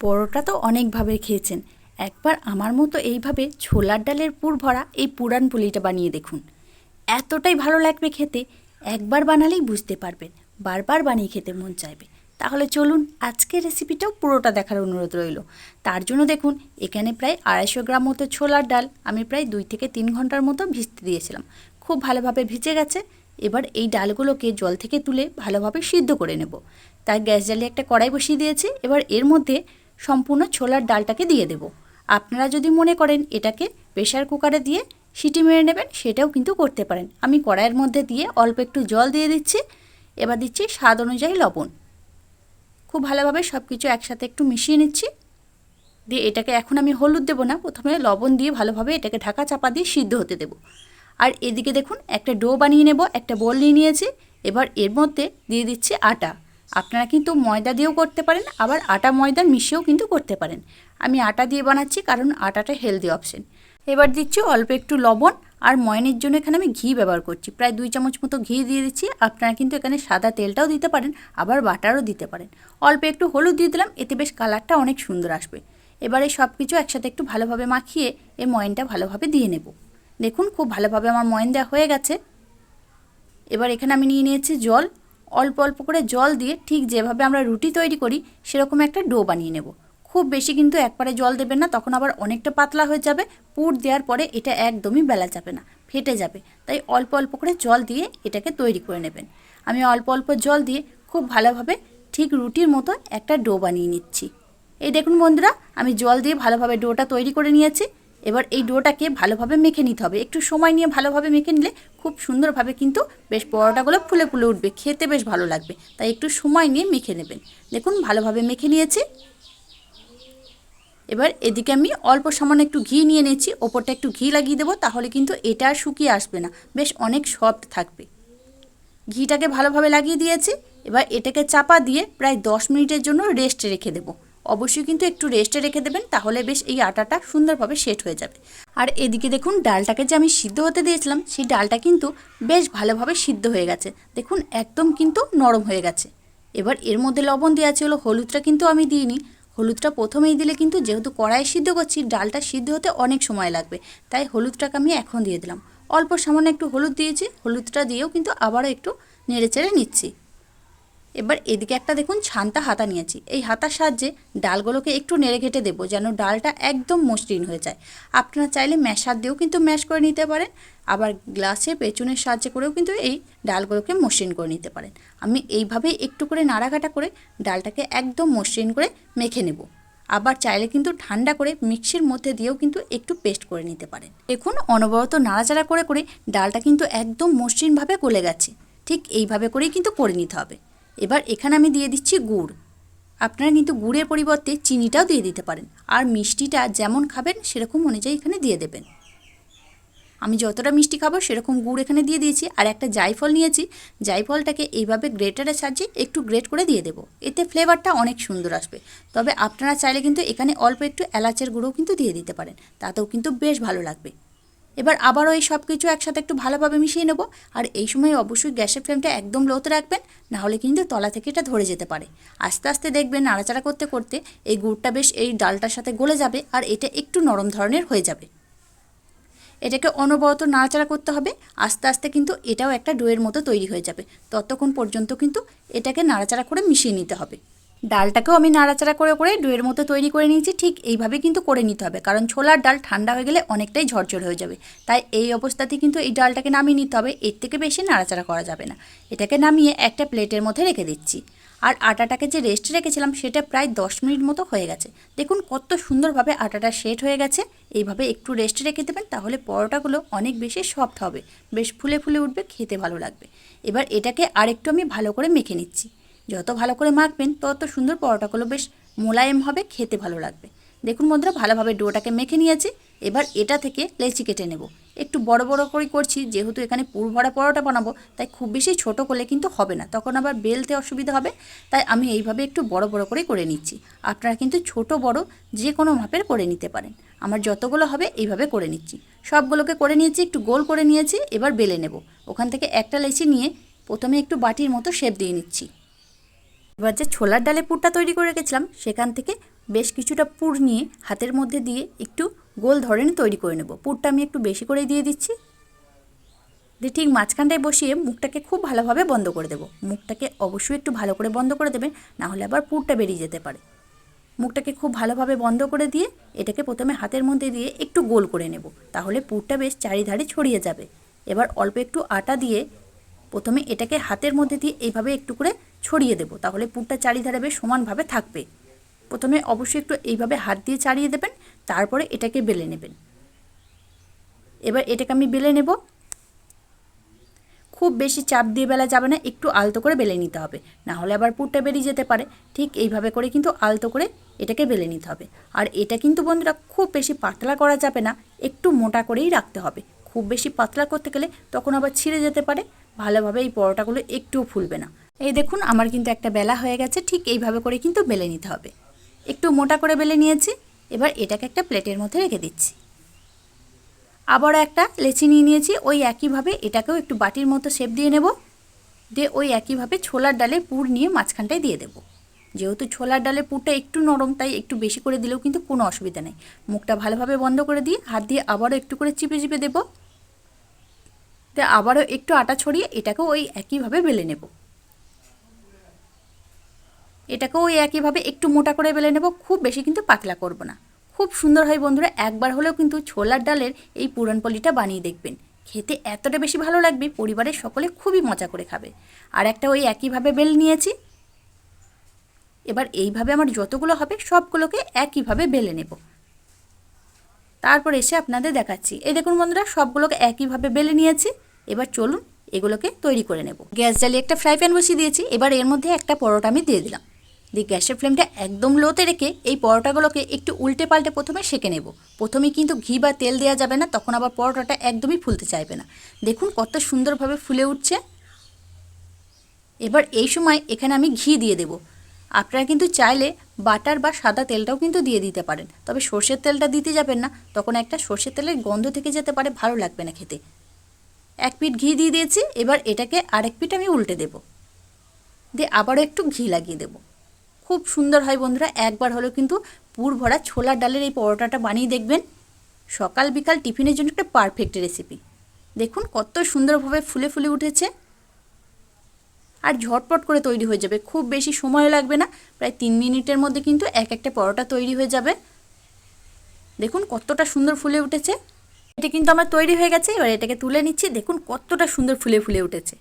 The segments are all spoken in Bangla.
পরোটা তো অনেকভাবে খেয়েছেন। একবার আমার মতো এইভাবে ছোলার ডালের পুর ভরা এই পুরান পুলিটা বানিয়ে দেখুন। এতটাই ভালো লাগবে খেতে। একবার বানালেই বুঝতে পারবেন। বারবার বানিয়ে খেতে মন চাইবে। তাহলে চলুন আজকের রেসিপিটাও পুরোটা দেখার অনুরোধ রইল। তার জন্য দেখুন, এখানে প্রায় আড়াইশো গ্রাম মতো ছোলার ডাল আমি প্রায় দুই থেকে তিন ঘণ্টার মতো ভিজতে দিয়েছিলাম। খুব ভালোভাবে ভিজে গেছে। এবার এই ডালগুলোকে জল থেকে তুলে ভালোভাবে সিদ্ধ করে নেব। তাই গ্যাস জ্বালিয়ে একটা কড়াই বসিয়ে দিয়েছি। এবার এর মধ্যে সম্পূর্ণ ছোলার ডালটাকে দিয়ে দেব। আপনারা যদি মনে করেন এটাকে প্রেশার কুকারে দিয়ে সিটি মেরে নেবেন, সেটাও কিন্তু করতে পারেন। আমি কড়াইয়ের মধ্যে দিয়ে অল্প একটু জল দিয়ে দিচ্ছি। এবার দিচ্ছি স্বাদ অনুযায়ী লবণ। খুব ভালোভাবে সব কিছু একসাথে একটু মিশিয়ে নিচ্ছি। দিয়ে এটাকে এখন আমি হলুদ দেবো না, প্রথমে লবণ দিয়ে ভালোভাবে এটাকে ঢাকা চাপা দিয়ে সিদ্ধ হতে দেবো। আর এদিকে দেখুন, একটা ডো বানিয়ে নেব, একটা বল নিয়ে নিয়েছি। এবার এর মধ্যে দিয়ে দিচ্ছি আটা। আপনারা কিন্তু ময়দা দিয়েও করতে পারেন, আবার আটা ময়দা মিশিয়েও কিন্তু করতে পারেন। আমি আটা দিয়ে বানাচ্ছি কারণ আটাটা হেলদি অপশন এবার দিচ্ছি অল্প একটু লবণ আর ময়নের জন্য এখানে আমি ঘি ব্যবহার করছি। প্রায় দুই চামচ মতো ঘি দিয়ে দিচ্ছি। আপনারা কিন্তু এখানে সাদা তেলটাও দিতে পারেন, আবার বাটারও দিতে পারেন। অল্প একটু হলুদ দিয়ে দিলাম, এতে বেশ কালারটা অনেক সুন্দর আসবে। এবারে সব কিছু একসাথে একটু ভালোভাবে মাখিয়ে এই ময়নটা ভালোভাবে দিয়ে নেব। দেখুন, খুব ভালোভাবে আমার ময়ন দেওয়া হয়ে গেছে। এবার এখানে আমি নিয়ে নিয়েছি জল। অল্প অল্প করে জল দিয়ে ঠিক যেভাবে আমরা রুটি তৈরি করি, সেরকম একটা ডো বানিয়ে নেব। খুব বেশি কিন্তু একবারে জল দেবেন না, তখন আবার অনেকটা পাতলা হয়ে যাবে। পুর দেওয়ার পরে এটা একদমই বেলা যাবে না, ফেটে যাবে। তাই অল্প অল্প করে জল দিয়ে এটাকে তৈরি করে নেবেন। আমি অল্প অল্প জল দিয়ে খুব ভালোভাবে ঠিক রুটির মতো একটা ডো বানিয়ে নিচ্ছি। এই দেখুন বন্ধুরা, আমি জল দিয়ে ভালোভাবে ডোটা তৈরি করে নিয়েছি। এবার এই ডোটাকে ভালোভাবে মেখে নিতে হবে। একটু সময় নিয়ে ভালোভাবে মেখে নিলে খুব সুন্দরভাবে কিন্তু বেশ পরোটাগুলো ফুলে ফুলে উঠবে। খেতে বেশ ভালো লাগবে। তাই একটু সময় নিয়ে মেখে নেবেন। দেখুন, ভালোভাবে মেখে নিয়েছি। এবার এদিকে আমি অল্প সামান্য একটু ঘি নিয়ে নিয়েছি। ওপরটা একটু ঘি লাগিয়ে দেবো, তাহলে কিন্তু এটা আর শুকিয়ে আসবে না। বেশ অনেক সফট থাকবে। ঘিটাকে ভালোভাবে লাগিয়ে দিয়েছি। এবার এটাকে চাপা দিয়ে প্রায় দশ মিনিটের জন্য রেস্টে রেখে দেবো। অবশ্যই কিন্তু একটু রেস্টে রেখে দেবেন, তাহলে বেশ এই আটাটা সুন্দরভাবে সেট হয়ে যাবে। আর এদিকে দেখুন, ডালটাকে যে আমি সিদ্ধ হতে দিয়েছিলাম, সেই ডালটা কিন্তু বেশ ভালোভাবে সিদ্ধ হয়ে গেছে। দেখুন, একদম কিন্তু নরম হয়ে গেছে। এবার এর মধ্যে লবণ দেওয়া আছে হলো, হলুদটা কিন্তু আমি দিইনি। হলুদটা প্রথমেই দিলে কিন্তু যেহেতু কড়াই সিদ্ধ করছি, ডালটা সিদ্ধ হতে অনেক সময় লাগবে। তাই হলুদটাকে আমি এখন দিয়ে দিলাম। অল্প সামান্য একটু হলুদ দিয়েছি, হলুদটা দিয়েও কিন্তু আবারও একটু নেড়ে চেড়ে নিচ্ছি। এবার এদিকে একটা দেখুন ছানটা হাতা নিয়েছি। এই হাতার সাহায্যে ডালগুলোকে একটু নেড়ে ঘেটে দেবো যেন ডালটা একদম মসৃণ হয়ে যায়। আপনারা চাইলে ম্যাশার দিয়েও কিন্তু ম্যাশ করে নিতে পারেন। আবার গ্লাসে পেছনের সাহায্যে করেও কিন্তু এই ডালগুলোকে মসৃণ করে নিতে পারেন। আমি এইভাবেই একটু করে নাড়াঘাটা করে ডালটাকে একদম মসৃণ করে মেখে নেব। আবার চাইলে কিন্তু ঠান্ডা করে মিক্সির মধ্যে দিয়েও কিন্তু একটু পেস্ট করে নিতে পারেন। দেখুন অনবরত নাড়াচাড়া করে করে ডালটা কিন্তু একদম মসৃণভাবে গলে গেছে। ঠিক এইভাবে করেই কিন্তু করে নিতে হবে। এবার এখানে আমি দিয়ে দিচ্ছি গুড়। আপনারা কিন্তু গুড়ের পরিবর্তে চিনিটাও দিয়ে দিতে পারেন। আর মিষ্টিটা যেমন খাবেন, সেরকম অনুযায়ী এখানে দিয়ে দেবেন। আমি যতটা মিষ্টি খাব, সেরকম গুড় এখানে দিয়ে দিয়েছি। আর একটা জায়ফল নিয়েছি। জায়ফলটাকে এইভাবে গ্রেটারের সাহায্যে একটু গ্রেট করে দিয়ে দেবো। এতে ফ্লেভারটা অনেক সুন্দর আসবে। তবে আপনারা চাইলে কিন্তু এখানে অল্প একটু এলাচের গুঁড়োও কিন্তু দিয়ে দিতে পারেন। তাতেও কিন্তু বেশ ভালো লাগবে। এবার আবারও এই সব কিছু একসাথে একটু ভালোভাবে মিশিয়ে নেব। আর এই সময় অবশ্যই গ্যাসের ফ্লেমটা একদম লোতে রাখবেন, নাহলে কিন্তু তলা থেকে এটা ধরে যেতে পারে। আস্তে আস্তে দেখবেন নাড়াচাড়া করতে করতে এই গুড়টা বেশ এই ডালটার সাথে গলে যাবে আর এটা একটু নরম ধরনের হয়ে যাবে। এটাকে অনবরত নাড়াচাড়া করতে হবে, আস্তে আস্তে কিন্তু এটাও একটা ডোয়ের মতো তৈরি হয়ে যাবে। ততক্ষণ পর্যন্ত কিন্তু এটাকে নাড়াচাড়া করে মিশিয়ে নিতে হবে। ডালটাকেও আমি নাড়াচাড়া করে করে ডুয়ের মতো তৈরি করে নিয়েছি, ঠিক এইভাবে কিন্তু করে নিতে হবে। কারণ ছোলার ডাল ঠান্ডা হয়ে গেলে অনেকটাই ঝরঝর হয়ে যাবে। তাই এই অবস্থাতে কিন্তু এই ডালটাকে নামিয়ে নিতে হবে, এর থেকে বেশি নাড়াচাড়া করা যাবে না। এটাকে নামিয়ে একটা প্লেটের মধ্যে রেখে দিচ্ছি। আর আটাটাকে যে রেস্টে রেখেছিলাম সেটা প্রায় দশ মিনিট মতো হয়ে গেছে। দেখুন কত সুন্দরভাবে আটাটা সেট হয়ে গেছে। এইভাবে একটু রেস্টে রেখে দেবেন, তাহলে পরোটাগুলো অনেক বেশি সফট হবে। বেশ ফুলে ফুলে উঠবে, খেতে ভালো লাগবে। এবার এটাকে আরেকটু আমি ভালো করে মেখে নিচ্ছি। যত ভালো করে মাখবেন, তত সুন্দর পরোটাগুলো বেশ মোলায়েম হবে, খেতে ভালো লাগবে। দেখুন বন্ধুরা, ভালোভাবে ডোটাকে মেখে নিয়েছি। এবার এটা থেকে লেচি কেটে নেব। একটু বড় বড় করে করছি, যেহেতু এখানে পুর ভরা পরোটা বানাবো, তাই খুব বেশি ছোট করলে কিন্তু হবে না। তখন আবার বেলতে অসুবিধা হবে, তাই আমি এইভাবে একটু বড় বড় করে করে নিচ্ছি। আপনারা কিন্তু ছোট, বড় যে কোনো মাপের করে নিতে পারেন। আমার যতগুলো হবে এইভাবে করে নিচ্ছি। সবগুলোকে করে নিয়েছি, একটু গোল করে নিয়েছি, এবার বেলে নেব। ওখান থেকে একটা লেচি নিয়ে প্রথমে একটু বাটির মতো শেপ দিয়ে নিচ্ছি। এবার যে ছোলার ডালে পুরটা তৈরি করে রেখেছিলাম, সেখান থেকে বেশ কিছুটা পুর নিয়ে হাতের মধ্যে দিয়ে একটু গোল ধরনের তৈরি করে নেব। পুরটা আমি একটু বেশি করে দিয়ে দিচ্ছি। দিয়ে ঠিক মাঝখানটায় বসিয়ে মুখটাকে খুব ভালোভাবে বন্ধ করে দেবো। মুখটাকে অবশ্যই একটু ভালো করে বন্ধ করে দেবেন, না হলে আবার পুরটা বেরিয়ে যেতে পারে। মুখটাকে খুব ভালোভাবে বন্ধ করে দিয়ে এটাকে প্রথমে হাতের মধ্যে দিয়ে একটু গোল করে নেব, তাহলে পুরটা বেশ চারিধারে ছড়িয়ে যাবে। এবার অল্প একটু আটা দিয়ে প্রথমে এটাকে হাতের মধ্যে দিয়ে এইভাবে একটু করে ছড়িয়ে দেবো। তাহলে পুরটা চারিধারে বেশ সমানভাবে থাকবে। প্রথমে অবশ্যই একটু এইভাবে হাত দিয়ে চাড়িয়ে দেবেন, তারপরে এটাকে বেলে নেবেন। এবার এটাকে আমি বেলে নেব। খুব বেশি চাপ দিয়ে বেলা যাবে না, একটু আলতো করে বেলে নিতে হবে। না হলে আবার পুরটা বেরিয়ে যেতে পারে। ঠিক এইভাবে করে কিন্তু আলতো করে এটাকে বেলে নিতে হবে। আর এটা কিন্তু বন্ধুরা খুব বেশি পাতলা করা যাবে না, একটু মোটা করেই রাখতে হবে। খুব বেশি পাতলা করতে গেলে তখন আবার ছিঁড়ে যেতে পারে। ভালোভাবে এই পরোটাগুলো একটুও ফুলবে না। এই দেখুন, আমার কিন্তু একটা বেলা হয়ে গেছে, ঠিক এইভাবে করে কিন্তু বেলে নিতে হবে। একটু মোটা করে বেলে নিয়েছি, এবার এটাকে একটা প্লেটের মধ্যে রেখে দিচ্ছি। আবারও একটা লেচি নিয়ে নিয়েছি, ওই একইভাবে এটাকেও একটু বাটির মতো শেপ দিয়ে নেব, দিয়ে ওই একইভাবে ছোলার ডালে পুর নিয়ে মাঝখানটায় দিয়ে দেবো। যেহেতু ছোলার ডালে পুরটা একটু নরম, তাই একটু বেশি করে দিলেও কিন্তু কোনো অসুবিধা নেই। মুখটা ভালোভাবে বন্ধ করে দিয়ে হাত দিয়ে আবারও একটু করে চিপে চিপে দেবো। দিয়ে আবারও একটু আটা ছড়িয়ে এটাকেও ওই একইভাবে বেলে নেব। এটাকেও ওই একইভাবে একটু মোটা করে বেলে নেব, খুব বেশি কিন্তু পাতলা করব না। খুব সুন্দর হয় বন্ধুরা, একবার হলেও কিন্তু ছোলার ডালের এই পুরনপলিটা বানিয়ে দেখবেন। খেতে এতটা বেশি ভালো লাগবে, পরিবারের সকলে খুবই মজা করে খাবে। আর একটা ওই একইভাবে বেল নিয়েছি। এবার এইভাবে আমার যতগুলো হবে, সবগুলোকে একইভাবে বেলে নেব। তারপর এসে আপনাদের দেখাচ্ছি। এই দেখুন বন্ধুরা, সবগুলোকে একইভাবে বেলে নিয়েছি। এবার চলুন এগুলোকে তৈরি করে নেব। গ্যাস জ্বালিয়ে একটা ফ্রাই প্যান বসিয়ে দিয়েছি। এবার এর মধ্যে একটা পরোটা আমি দিয়ে দিলাম। দিয়ে গ্যাসের ফ্লেমটা একদম লোতে রেখে এই পরোটাগুলোকে একটু উল্টে পাল্টে প্রথমে সেঁকে নেব। প্রথমে কিন্তু ঘি বা তেল দেওয়া যাবে না, তখন আবার পরোটাটা একদমই ফুলতে চাইবে না। দেখুন কত সুন্দরভাবে ফুলে উঠছে। এবার এই সময় এখানে আমি ঘি দিয়ে দেব। আপনারা কিন্তু চাইলে বাটার বা সাদা তেলটাও কিন্তু দিয়ে দিতে পারেন। তবে সর্ষের তেলটা দিতে যাবেন না, তখন একটা সর্ষের তেলের গন্ধ থেকে যেতে পারে, ভালো লাগবে না খেতে। এক পিঠ ঘি দিয়ে দিয়েছি, এবার এটাকে আরেক পিঠ আমি উল্টে দেব। দিয়ে আবারও একটু ঘি লাগিয়ে দেবো। খুব সুন্দর হয় বন্ধুরা। একবার হলেও কিন্তু পুর ভরা ছোলার ডালের এই পরোটাটা বানিয়ে দেখবেন। সকাল বিকাল টিফিনের জন্য একটা পারফেক্ট রেসিপি দেখুন কত সুন্দরভাবে ফুলে ফুলে উঠেছে। আর ঝটপট করে তৈরি হয়ে যাবে। খুব বেশি সময় লাগবে না। প্রায় তিন মিনিটের মধ্যে কিন্তু এক একটা পরোটা তৈরি হয়ে যাবে। দেখুন কতটা সুন্দর ফুলে উঠেছে। এটা কিন্তু আমার তৈরি হয়ে গেছে। এবার এটাকে তুলে নিচ্ছি। দেখুন কতটা সুন্দর ফুলে ফুলে উঠেছে।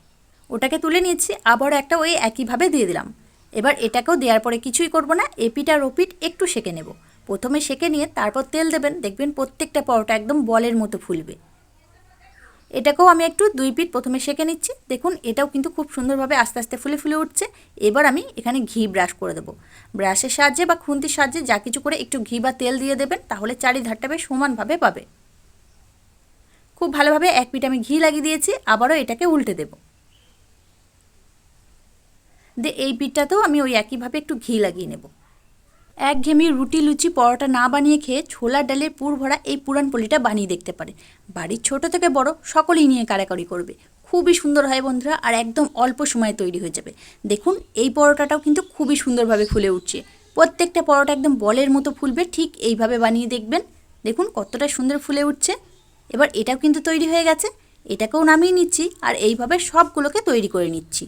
ওটাকে তুলে নিচ্ছি আবার একটা ওই একইভাবে দিয়ে দিলাম। এবার এটাকেও দেওয়ার পরে কিছুই করব না এপিট আর একটু সেকে নেব। প্রথমে সেকে নিয়ে তারপর তেল দেবেন, দেখবেন প্রত্যেকটা পরোটা একদম বলের মতো ফুলবে। এটাকেও আমি একটু দুই পিঠ প্রথমে সেকে নিচ্ছি। দেখুন, এটাও কিন্তু খুব সুন্দরভাবে আস্তে আস্তে ফুলে ফুলে উঠছে। এবার আমি এখানে ঘি ব্রাশ করে দেবো। ব্রাশের সাহায্যে বা খুন্তির সাহায্যে যা কিছু করে একটু ঘি বা তেল দিয়ে দেবেন, তাহলে চারিধারটা বেশ সমানভাবে পাবে। খুব ভালোভাবে এক পিঠ আমি ঘি লাগিয়ে দিয়েছি, আবারও এটাকে উল্টে দেবো। দিয়ে এই পিঠটাতেও আমি ওই একইভাবে একটু ঘি লাগিয়ে নেব। এক ঘেমি রুটি লুচি পরোটা না বানিয়ে খেয়ে ছোলা ডালের পুর ভরা এই পুরান পলিটা বানিয়ে দেখতে পারে। বাড়ির ছোট থেকে বড় সকলেই নিয়ে কারাকারি করবে। খুবই সুন্দর হয় বন্ধুরা, আর একদম অল্প সময়ে তৈরি হয়ে যাবে। দেখুন, এই পরোটাটাও কিন্তু খুবই সুন্দরভাবে ফুলে উঠছে। প্রত্যেকটা পরোটা একদম বলের মতো ফুলবে, ঠিক এইভাবে বানিয়ে দেখবেন। দেখুন, কতটা সুন্দর ফুলে উঠছে। এবার এটাও কিন্তু তৈরি হয়ে গেছে। এটাকেও নামিয়ে নিচ্ছি, আর এইভাবে সবগুলোকে তৈরি করে নিচ্ছি।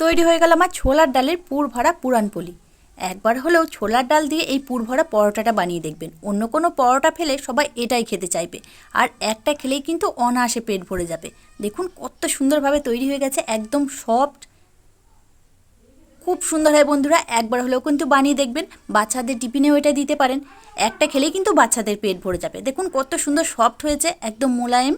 তৈরি হয়ে গেল আমার ছোলার ডালের পুর ভরা পুরানপলি একবার হলেও ছোলার ডাল দিয়ে এই পুর ভরা পরোটাটা বানিয়ে দেখবেন। অন্য কোনো পরোটা ফেলে সবাই এটাই খেতে চাইবে। আর একটা খেলেই কিন্তু অনায়াসে পেট ভরে যাবে। দেখুন কত সুন্দরভাবে তৈরি হয়ে গেছে, একদম সফট। খুব সুন্দর হয় বন্ধুরা, একবার হলেও কিন্তু বানিয়ে দেখবেন। বাচ্চাদের টিফিনেও এটা দিতে পারেন। একটা খেলেই কিন্তু বাচ্চাদের পেট ভরে যাবে। দেখুন কত সুন্দর সফট হয়েছে, একদম মোলায়েম।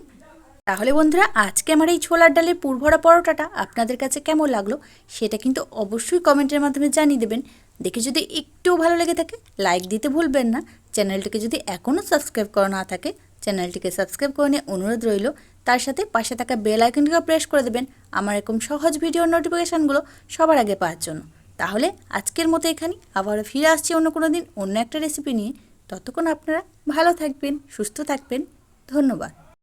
তাহলে বন্ধুরা, আজকে আমার এই ছোলার ডালের পুরভরা পরোটাটা আপনাদের কাছে কেমন লাগল সেটা কিন্তু অবশ্যই কমেন্টের মাধ্যমে জানিয়ে দেবেন। দেখে যদি একটু ভালো লেগে থাকে, লাইক দিতে ভুলবেন না। চ্যানেলটিকে যদি এখনও সাবস্ক্রাইব করা না থাকে, চ্যানেলটিকে সাবস্ক্রাইব করে নিয়ে অনুরোধ রইল। তার সাথে পাশে থাকা বেল আইকনটিকে প্রেস করে দেবেন। আমার এরকম সহজ ভিডিও নোটিফিকেশানগুলো সবার আগে পাওয়ার জন্য। তাহলে আজকের মতো এখানে আবারও ফিরে আসছি অন্য কোনো দিন অন্য একটা রেসিপি নিয়ে। ততক্ষণ আপনারা ভালো থাকবেন, সুস্থ থাকবেন। ধন্যবাদ।